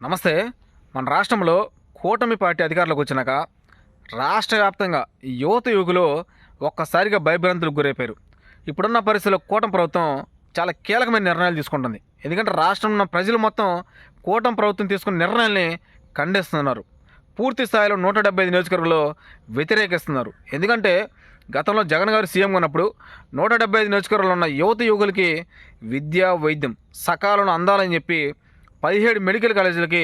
నమస్తే. మన రాష్ట్రంలో కూటమి పార్టీ అధికారులకు వచ్చినాక రాష్ట్ర వ్యాప్తంగా యువత యువకులు ఒక్కసారిగా భయభ్రాంతులకు గురైపోయారు. ఇప్పుడున్న పరిస్థితుల్లో కూటమి ప్రభుత్వం చాలా కీలకమైన నిర్ణయాలు తీసుకుంటుంది. ఎందుకంటే రాష్ట్రంలో ఉన్న ప్రజలు మొత్తం కూటమి ప్రభుత్వం తీసుకున్న నిర్ణయాల్ని ఖండిస్తున్నారు. పూర్తి స్థాయిలో నూట డెబ్బై ఐదు నియోజకవర్గంలో వ్యతిరేకిస్తున్నారు. ఎందుకంటే గతంలో జగన్ గారు సీఎం ఉన్నప్పుడు నూట డెబ్బై ఐదు నియోజకవర్గంలో ఉన్న యువత యువకులకి విద్య వైద్యం సకాలను అందాలని చెప్పి పదిహేడు మెడికల్ కాలేజీలకి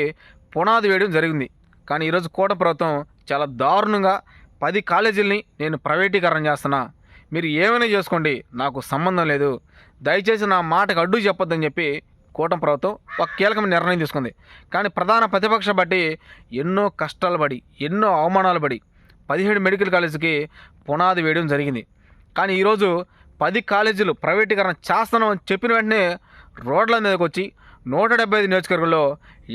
పునాది వేయడం జరిగింది. కానీ ఈరోజు కోట ప్రభుత్వం చాలా దారుణంగా పది కాలేజీలని నేను ప్రైవేటీకరణ చేస్తున్నా. మీరు ఏమైనా చేసుకోండి నాకు సంబంధం లేదు. దయచేసి నా మాటకు అడ్డు చెప్పొద్దని చెప్పి కూటమి ప్రభుత్వం ఒక కీలకమైన నిర్ణయం తీసుకుంది. కానీ ప్రధాన ప్రతిపక్ష బట్టి ఎన్నో కష్టాలు పడి ఎన్నో అవమానాలు పడి పదిహేడు మెడికల్ కాలేజీకి పునాది వేయడం జరిగింది. కానీ ఈరోజు పది కాలేజీలు ప్రైవేటీకరణ చేస్తున్నాం అని చెప్పిన వెంటనే రోడ్ల మీదకి వచ్చి నూట డెబ్బై ఐదు నియోజకవర్గంలో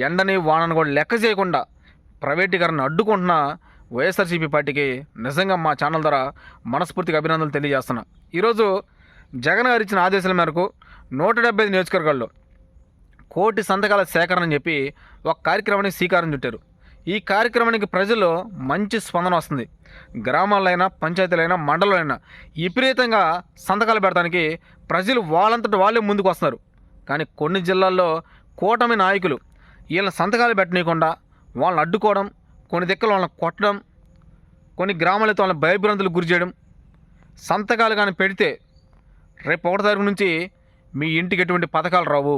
ఎండని వానను కూడా లెక్క చేయకుండా ప్రైవేటీకరణ అడ్డుకుంటున్న వైఎస్ఆర్సీపీ పార్టీకి నిజంగా మా ఛానల్ ద్వారా మనస్ఫూర్తిగా అభినందనలు తెలియజేస్తున్నా. ఈరోజు జగన్ గారు ఇచ్చిన ఆదేశాల మేరకు నూట డెబ్బై ఐదు నియోజకవర్గాల్లో కోటి సంతకాల సేకరణ అని చెప్పి ఒక కార్యక్రమానికి శ్రీకారం చుట్టారు. ఈ కార్యక్రమానికి ప్రజలు మంచి స్పందన వస్తుంది. గ్రామాలైనా పంచాయతీలైనా మండలైనా విపరీతంగా సంతకాలు పెడతానికి ప్రజలు వాళ్ళంతట వాళ్ళే ముందుకు వస్తున్నారు. కానీ కొన్ని జిల్లాల్లో కూటమి నాయకులు వీళ్ళని సంతకాలు పెట్టనీయకుండా వాళ్ళని అడ్డుకోవడం కొన్ని దిక్కలు వాళ్ళని కొట్టడం కొన్ని గ్రామాలతో వాళ్ళని భయభ్రాంతులకు గురి చేయడం సంతకాలు కానీ పెడితే రేపు ఒకటి తారీఖు నుంచి మీ ఇంటికి ఎటువంటి పథకాలు రావు.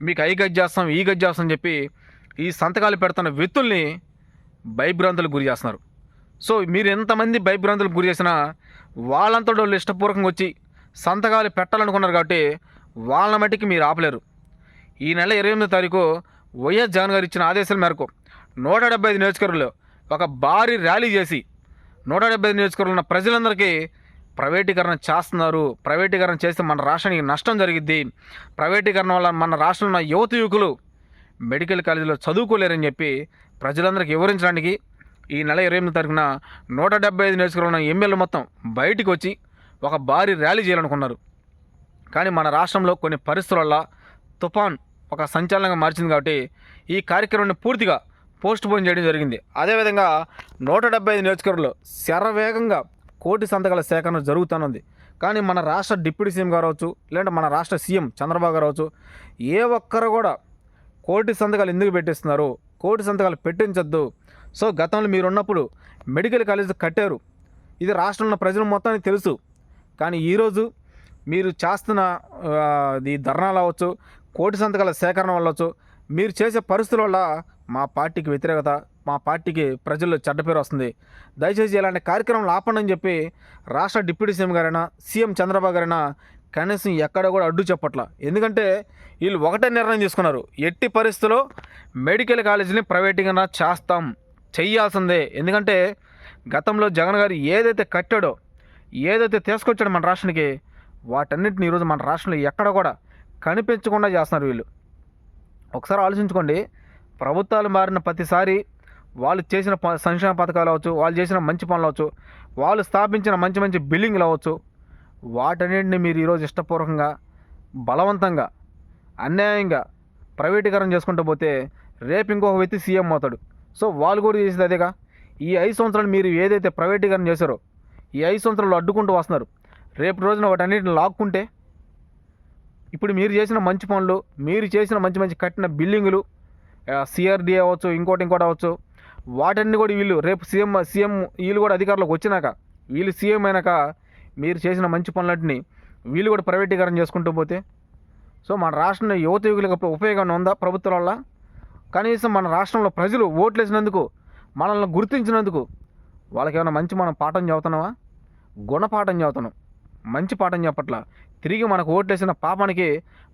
మీకు ఐ గజ్ చేస్తాం ఈ గజ్ చేస్తాం చెప్పి ఈ సంతకాలు పెడుతున్న వ్యక్తుల్ని భయభ్రాంతులకు గురి చేస్తున్నారు. సో మీరు ఎంతమంది భయభ్రాంతులకు గురి చేసినా వాళ్ళంతటో వాళ్ళు ఇష్టపూర్వకంగా వచ్చి సంతకాలు పెట్టాలనుకున్నారు కాబట్టి వాళ్ళ మట్టికి మీరు ఆపలేరు. ఈ నెల ఇరవై ఎనిమిదో తారీఖు వైఎస్ జగన్ గారు ఇచ్చిన ఆదేశాల మేరకు నూట డెబ్బై ఐదు నియోజకవర్గంలో ఒక భారీ ర్యాలీ చేసి నూట డెబ్బై ఐదు నియోజకవర్గంలో ఉన్న ప్రజలందరికీ ప్రైవేటీకరణ చేస్తున్నారు. ప్రైవేటీకరణ చేస్తే మన రాష్ట్రానికి నష్టం జరిగిద్ది. ప్రైవేటీకరణ వల్ల మన రాష్ట్రంలో ఉన్న యువత యువకులు మెడికల్ కాలేజీలో చదువుకోలేరని చెప్పి ప్రజలందరికీ వివరించడానికి ఈ నెల ఇరవై ఎనిమిది తారీఖున నూట డెబ్బై ఐదు నియోజకవర్గంలో ఉన్న మొత్తం బయటికి వచ్చి ఒక భారీ ర్యాలీ చేయాలనుకున్నారు. కానీ మన రాష్ట్రంలో కొన్ని పరిస్థితుల తుఫాన్ ఒక సంచలనంగా మార్చింది కాబట్టి ఈ కార్యక్రమాన్ని పూర్తిగా పోస్ట్ పోన్ చేయడం జరిగింది. అదేవిధంగా నూట డెబ్బై ఐదు నియోజకవర్గంలో శరవేగంగా కోటి సంతకాల సేకరణ జరుగుతున్నది కానీ మన రాష్ట్ర డిప్యూటీ సీఎం గారు అవచ్చు లేదంటే మన రాష్ట్ర సీఎం చంద్రబాబు గారు అవచ్చు ఏ ఒక్కరు కూడా కోటి సంతకాలు ఎందుకు పెట్టిస్తున్నారు? కోటి సంతకాలు పెట్టించొద్దు. సో గతంలో మీరు ఉన్నప్పుడు మెడికల్ కాలేజ్ కట్టారు. ఇది రాష్ట్రంలో ప్రజలు మొత్తానికి తెలుసు. కానీ ఈరోజు మీరు చేస్తున్న ఈ ధర్నాలు అవ్వచ్చు కోటి సంతకాల సేకరణ వల్ల మీరు చేసే పరిస్థితుల వల్ల మా పార్టీకి వ్యతిరేకత మా పార్టీకి ప్రజల్లో చెడ్డ పేరు వస్తుంది. దయచేసి ఇలాంటి కార్యక్రమాలు ఆపండి అని చెప్పి రాష్ట్ర డిప్యూటీ సీఎం గారైనా సీఎం చంద్రబాబు గారైనా కనీసం ఎక్కడ కూడా అడ్డు చెప్పట్ల. ఎందుకంటే వీళ్ళు ఒకటే నిర్ణయం తీసుకున్నారు. ఎట్టి పరిస్థితుల్లో మెడికల్ కాలేజీని ప్రైవేటీకరణ చేస్తాం చెయ్యాల్సిందే ఎందుకంటే గతంలో జగన్ గారు ఏదైతే కట్టాడో ఏదైతే తీసుకొచ్చాడో మన రాష్ట్రానికి వాటన్నిటిని ఈరోజు మన రాష్ట్రంలో ఎక్కడ కూడా కనిపించకుండా చేస్తున్నారు వీళ్ళు. ఒకసారి ఆలోచించుకోండి. ప్రభుత్వాలు మారిన ప్రతిసారి వాళ్ళు చేసిన ప- సంక్షేమ పథకాలు అవ్వచ్చు వాళ్ళు చేసిన మంచి పనులు అవ్వచ్చు వాళ్ళు స్థాపించిన మంచి మంచి బిల్డింగ్లు అవ్వచ్చు వాటన్నిటిని మీరు ఈరోజు ఇష్టపూర్వకంగా బలవంతంగా అన్యాయంగా ప్రైవేటీకరణ చేసుకుంటూ పోతే రేపు ఇంకొక వ్యక్తి సీఎం అవుతాడు. సో వాళ్ళు కూడా చేసేది అదేగా. ఈ ఐదు సంవత్సరాలు మీరు ఏదైతే ప్రైవేటీకరణ చేశారో ఈ ఐదు సంవత్సరాలు అడ్డుకుంటూ వస్తున్నారు. రేపు రోజున వాటన్నిటిని లాక్కుంటే ఇప్పుడు మీరు చేసిన మంచి పనులు మీరు చేసిన మంచి మంచి కట్టిన బిల్డింగులు సిఆర్డీ అవ్వచ్చు ఇంకోటి ఇంకోటి అవ్వచ్చు వాటన్ని కూడా వీళ్ళు రేపు సీఎం సీఎం వీళ్ళు కూడా అధికారులకు వచ్చినాక వీళ్ళు సీఎం అయినాక మీరు చేసిన మంచి పనులన్నింటినీ వీళ్ళు కూడా ప్రైవేటీకరణ చేసుకుంటూ పోతే సో మన రాష్ట్రంలో యువత యుగులకు ఉపయోగం ఉందా ప్రభుత్వం వల్ల? కనీసం మన రాష్ట్రంలో ప్రజలు ఓట్లు వేసినందుకు మనల్ని గుర్తించినందుకు వాళ్ళకి ఏమైనా మంచి మనం పాఠం చదువుతున్నావా? గుణపాఠం చదువుతున్నాం. మంచి పాఠం చెప్పట్ల. తిరిగి మనకు ఓట్లేసిన పాపానికి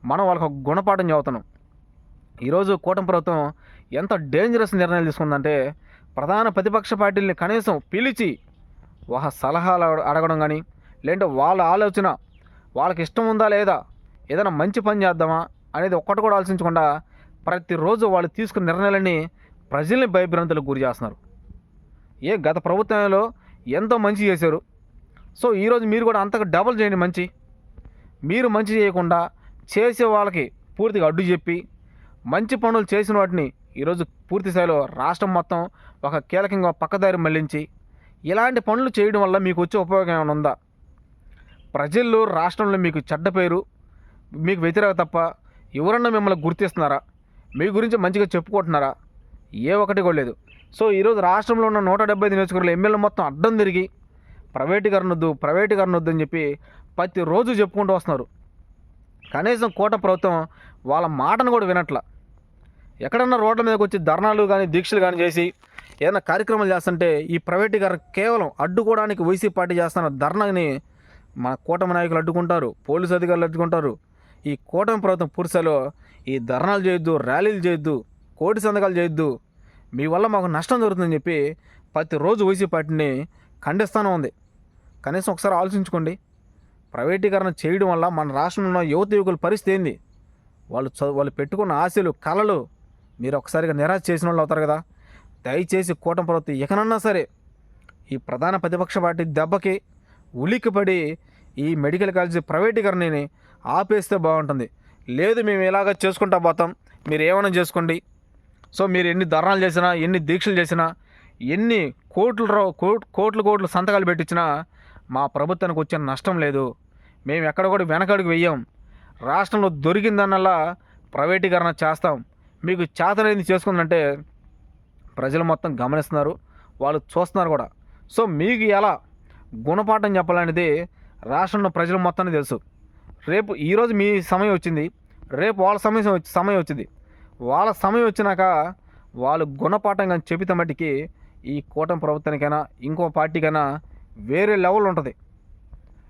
మనం వాళ్ళకి ఒక గుణపాఠం చెబుతున్నాం ఈరోజు కూటమి ప్రభుత్వం ఎంత డేంజరస్ నిర్ణయాలు తీసుకుందంటే ప్రధాన ప్రతిపక్ష పార్టీలని కనీసం పిలిచి ఒక సలహాలు అడగడం కానీ లేదంటే వాళ్ళ ఆలోచన వాళ్ళకి ఇష్టం ఉందా లేదా ఏదైనా మంచి పని చేద్దామా అనేది ఒక్కటి కూడా ఆలోచించకుండా ప్రతిరోజు వాళ్ళు తీసుకున్న నిర్ణయాలని ప్రజల్ని భయభ్రాంతులకు గురి చేస్తున్నారు. ఏ గత ప్రభుత్వంలో ఎంతో మంచి చేశారు. సో ఈరోజు మీరు కూడా అంతగా డబల్ చేయండి మంచి. మీరు మంచి చేయకుండా చేసే వాళ్ళకి పూర్తిగా అడ్డు చెప్పి మంచి పనులు చేసిన వాటిని ఈరోజు పూర్తి స్థాయిలో రాష్ట్రం మొత్తం ఒక కీలకంగా పక్కదారి మళ్ళించి ఇలాంటి పనులు చేయడం వల్ల మీకు వచ్చే ఉపయోగం ఏమైనా ఉందా? ప్రజల్లో రాష్ట్రంలో మీకు చెడ్డ పేరు మీకు వ్యతిరేక తప్ప ఎవరన్నా మిమ్మల్ని గుర్తిస్తున్నారా? మీ గురించి మంచిగా చెప్పుకుంటున్నారా? ఏ ఒకటి కూడా లేదు. సో ఈరోజు రాష్ట్రంలో ఉన్న నూట డెబ్బై ఐదు నియోజకవర్గాలు ఎమ్మెల్యే మొత్తం అడ్డం తిరిగి ప్రైవేటీకరణ వద్దు ప్రైవేటీకరణ వద్దు అని చెప్పి ప్రతిరోజు చెప్పుకుంటూ వస్తున్నారు. కనీసం కోట ప్రభుత్వం వాళ్ళ మాటను కూడా వినట్ల. ఎక్కడన్నా రోడ్ల మీదకి వచ్చి ధర్నాలు కానీ దీక్షలు కానీ చేసి ఏదైనా కార్యక్రమాలు చేస్తుంటే ఈ ప్రైవేటీకరణ కేవలం అడ్డుకోవడానికి వైసీపీ పార్టీ చేస్తున్న ధర్నాని మన కూటమి నాయకులు అడ్డుకుంటారు పోలీసు అధికారులు అడ్డుకుంటారు. ఈ కూటమి ప్రభుత్వం పురుషలో ఈ ధర్నాలు చేయొద్దు ర్యాలీలు చేయొద్దు కోటి సంతకాలు చేయొద్దు. మీ వల్ల మాకు నష్టం జరుగుతుందని చెప్పి ప్రతిరోజు వైసీపీ పార్టీని ఖండిస్తానం ఉంది. కనీసం ఒకసారి ఆలోచించుకోండి. ప్రైవేటీకరణ చేయడం వల్ల మన రాష్ట్రంలో ఉన్న యువత యువకుల పరిస్థితి ఏంది? వాళ్ళు చదువు వాళ్ళు పెట్టుకున్న ఆశలు కళలు మీరు ఒకసారిగా నిరాశ చేసిన వాళ్ళు అవుతారు కదా? దయచేసి కూటమి ప్రభుత్వం ఎకనన్నా సరే ఈ ప్రధాన ప్రతిపక్ష పార్టీ దెబ్బకి ఉలిక్కిపడి ఈ మెడికల్ కాలేజీ ప్రైవేటీకరణని ఆపేస్తే బాగుంటుంది. లేదు మేము ఇలాగ చేసుకుంటా పోతాం. మీరు ఏమైనా చేసుకోండి. సో మీరు ఎన్ని ధర్నాలు చేసినా ఎన్ని దీక్షలు చేసినా ఎన్ని కోట్లు రో- కోట్- కోట్లు కోట్లు సంతకాలు పెట్టించినా మా ప్రభుత్వానికి వచ్చిన నష్టం లేదు. మేము ఎక్కడ కూడా వెనకడుగు వెయ్యం రాష్ట్రంలో దొరికిందన్నలా ప్రైవేటీకరణ చేస్తాం. మీకు చేతనేది చేసుకుందంటే ప్రజలు మొత్తం గమనిస్తున్నారు. వాళ్ళు చూస్తున్నారు కూడా. సో మీకు ఎలా గుణపాఠం చెప్పాలనేది రాష్ట్రంలో ప్రజలు మొత్తాన్ని తెలుసు. రేపు ఈరోజు మీ సమయం వచ్చింది. రేపు వాళ్ళ సమయం సమయం వచ్చింది. వాళ్ళ సమయం వచ్చినాక వాళ్ళు గుణపాఠం కానీ చెబితే మట్టికి ఈ కూటమి ప్రభుత్వానికైనా ఇంకో పార్టీకైనా వేరే లెవెల్ ఉంటుంది.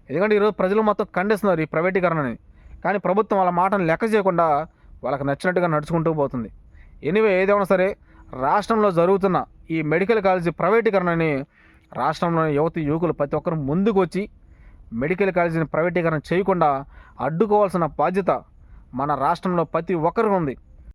ఎందుకంటే ఈరోజు ప్రజలు మొత్తం ఖండిస్తున్నారు ఈ ప్రైవేటీకరణని. కానీ ప్రభుత్వం వాళ్ళ మాటను లెక్క చేయకుండా వాళ్ళకి నచ్చినట్టుగా నడుచుకుంటూ పోతుంది. ఎనివే ఏదేమైనా సరే రాష్ట్రంలో జరుగుతున్న ఈ మెడికల్ కాలేజీ ప్రైవేటీకరణని రాష్ట్రంలోని యువతి యువకులు ప్రతి ఒక్కరు ముందుకు వచ్చి మెడికల్ కాలేజీని ప్రైవేటీకరణ చేయకుండా అడ్డుకోవాల్సిన బాధ్యత మన రాష్ట్రంలో ప్రతి ఒక్కరికి ఉంది.